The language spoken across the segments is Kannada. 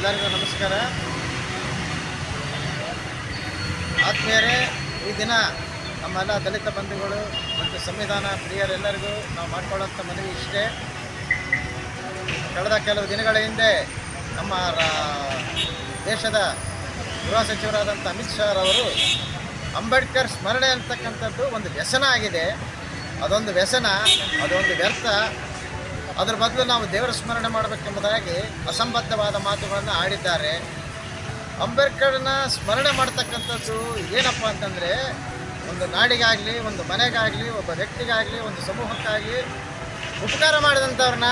ಎಲ್ಲರಿಗೂ ನಮಸ್ಕಾರ. ಆತ್ಮೀಯರೇ ಈ ದಿನ ನಮ್ಮೆಲ್ಲ ದಲಿತ ಬಂಧುಗಳು ಮತ್ತು ಸಂವಿಧಾನ ಪ್ರಿಯರೆಲ್ಲರಿಗೂ ನಾವು ಮಾಡ್ಕೊಳ್ಳೋಂಥ ಮನವಿ ಇಷ್ಟೇ. ಕಳೆದ ಕೆಲವು ದಿನಗಳ ಹಿಂದೆ ನಮ್ಮ ದೇಶದ ಗೃಹ ಸಚಿವರಾದಂಥ ಅಮಿತ್ ಶಾ ಅವರು ಅಂಬೇಡ್ಕರ್ ಸ್ಮರಣೆ ಅಂತಕ್ಕಂಥದ್ದು ಒಂದು ವ್ಯಸನ ಆಗಿದೆ. ಅದೊಂದು ವ್ಯಸನ, ಅದೊಂದು ವ್ಯರ್ಥ. ಅದರ ಬದಲು ನಾವು ದೇವರ ಸ್ಮರಣೆ ಮಾಡಬೇಕೆಂಬುದಾಗಿ ಅಸಂಬದ್ಧವಾದ ಮಾತುಗಳನ್ನು ಆಡಿದ್ದಾರೆ. ಅಂಬೇಡ್ಕರ್ನ ಸ್ಮರಣೆ ಮಾಡ್ತಕ್ಕಂಥದ್ದು ಏನಪ್ಪ ಅಂತಂದರೆ, ಒಂದು ನಾಡಿಗಾಗಲಿ, ಒಂದು ಮನೆಗಾಗಲಿ, ಒಬ್ಬ ವ್ಯಕ್ತಿಗಾಗಲಿ, ಒಂದು ಸಮೂಹಕ್ಕಾಗಲಿ ಉಪಕಾರ ಮಾಡಿದಂಥವ್ರನ್ನ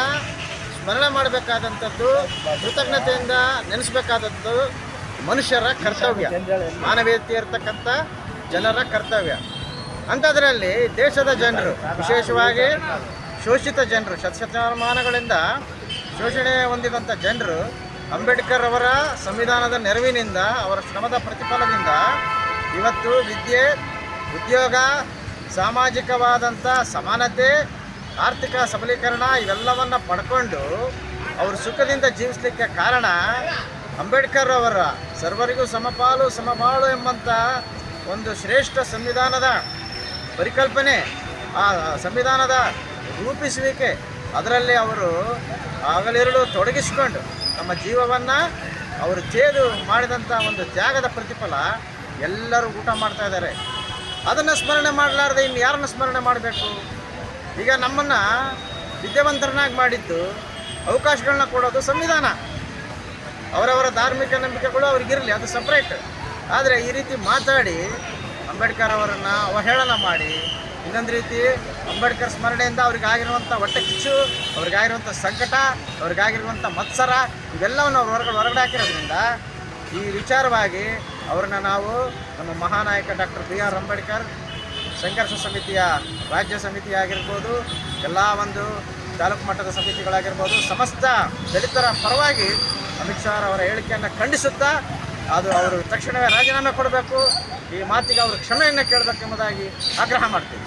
ಸ್ಮರಣೆ ಮಾಡಬೇಕಾದಂಥದ್ದು, ಕೃತಜ್ಞತೆಯಿಂದ ನೆನೆಸಬೇಕಾದದ್ದು ಮನುಷ್ಯರ ಕರ್ತವ್ಯ. ಮಾನವೀಯತೆ ಇರತಕ್ಕಂಥ ಜನರ ಕರ್ತವ್ಯ. ಅಂಥದ್ರಲ್ಲಿ ದೇಶದ ಜನರು, ವಿಶೇಷವಾಗಿ ಶೋಷಿತ ಜನರು ಶತಶತಮಾನಗಳಿಂದ ಶೋಷಣೆ ಹೊಂದಿದಂಥ ಜನರು, ಅಂಬೇಡ್ಕರ್ ಅವರ ಸಂವಿಧಾನದ ನೆರವಿನಿಂದ, ಅವರ ಶ್ರಮದ ಪ್ರತಿಫಲದಿಂದ ಇವತ್ತು ವಿದ್ಯೆ, ಉದ್ಯೋಗ ಸಾಮಾಜಿಕವಾದಂಥ ಸಮಾನತೆ, ಆರ್ಥಿಕ ಸಬಲೀಕರಣ ಇವೆಲ್ಲವನ್ನು ಪಡ್ಕೊಂಡು ಅವರು ಸುಖದಿಂದ ಜೀವಿಸಲಿಕ್ಕೆ ಕಾರಣ ಅಂಬೇಡ್ಕರ್ ಅವರ ಸರ್ವರಿಗೂ ಸಮಪಾಲು, ಸಮಬಾಳು ಎಂಬಂಥ ಒಂದು ಶ್ರೇಷ್ಠ ಸಂವಿಧಾನದ ಪರಿಕಲ್ಪನೆ. ಆ, ಸಂವಿಧಾನದ ರೂಪಿಸುವಿಕೆ. ಅದರಲ್ಲಿ ಅವರು ಆಗಲಿರಲು ತೊಡಗಿಸಿಕೊಂಡು ತಮ್ಮ ಜೀವವನ್ನು ಅವರು ಚೇದು ಮಾಡಿದಂಥ ಒಂದು ತ್ಯಾಗದ ಪ್ರತಿಫಲ ಎಲ್ಲರೂ ಊಟ ಮಾಡ್ತಾ ಇದ್ದಾರೆ. ಅದನ್ನು ಸ್ಮರಣೆ ಮಾಡಲಾರ್ದೆ ಇನ್ನು ಯಾರನ್ನು ಸ್ಮರಣೆ ಮಾಡಬೇಕು? ಈಗ ನಮ್ಮನ್ನು ವಿದ್ಯಾವಂತರನ್ನಾಗಿ ಮಾಡಿದ್ದು ಅವಕಾಶಗಳನ್ನ ಕೊಡೋದು ಸಂವಿಧಾನ. ಅವರವರ ಧಾರ್ಮಿಕ ನಂಬಿಕೆಗಳು ಅವ್ರಿಗಿರಲಿ ಅದು ಸಪ್ರೇಟ್ ಆದರೆ ಈ ರೀತಿ ಮಾತಾಡಿ ಅಂಬೇಡ್ಕರ್ ಅವರನ್ನು ಅವಹೇಳನ ಮಾಡಿ ಇನ್ನೊಂದು ರೀತಿ ಅಂಬೇಡ್ಕರ್ ಸ್ಮರಣೆಯಿಂದ ಅವ್ರಿಗಾಗಿರುವಂಥ ಹೊಟ್ಟೆ ಕಿಚ್ಚು ಅವ್ರಿಗಾಗಿರುವಂಥ ಸಂಕಟ, ಅವ್ರಿಗಾಗಿರುವಂಥ ಮತ್ಸರ, ಇವೆಲ್ಲವನ್ನು ಅವ್ರು ಹೊರಗಡೆ ಹೊರಗಡೆ ಹಾಕಿರೋದ್ರಿಂದ ಈ ವಿಚಾರವಾಗಿ ಅವ್ರನ್ನ ನಾವು ನಮ್ಮ ಮಹಾನಾಯಕ ಡಾಕ್ಟರ್ ಬಿ ಆರ್ ಅಂಬೇಡ್ಕರ್, ಸಂಘರ್ಷ ಸಮಿತಿಯ ರಾಜ್ಯ ಸಮಿತಿ ಆಗಿರ್ಬೋದು ಎಲ್ಲ ಒಂದು ತಾಲೂಕು ಮಟ್ಟದ ಸಮಿತಿಗಳಾಗಿರ್ಬೋದು, ಸಮಸ್ತ ದಲಿತರ ಪರವಾಗಿ ಅಮಿತ್ ಶಾ ಅವರ ಹೇಳಿಕೆಯನ್ನು ಖಂಡಿಸುತ್ತಾ ಅದು ಅವರು ತಕ್ಷಣವೇ ರಾಜೀನಾಮೆ ಕೊಡಬೇಕು. ಈ ಮಾತಿಗೆ ಅವರು ಕ್ಷಮೆಯನ್ನು ಕೇಳಬೇಕೆಂಬುದಾಗಿ ಆಗ್ರಹ ಮಾಡ್ತೀವಿ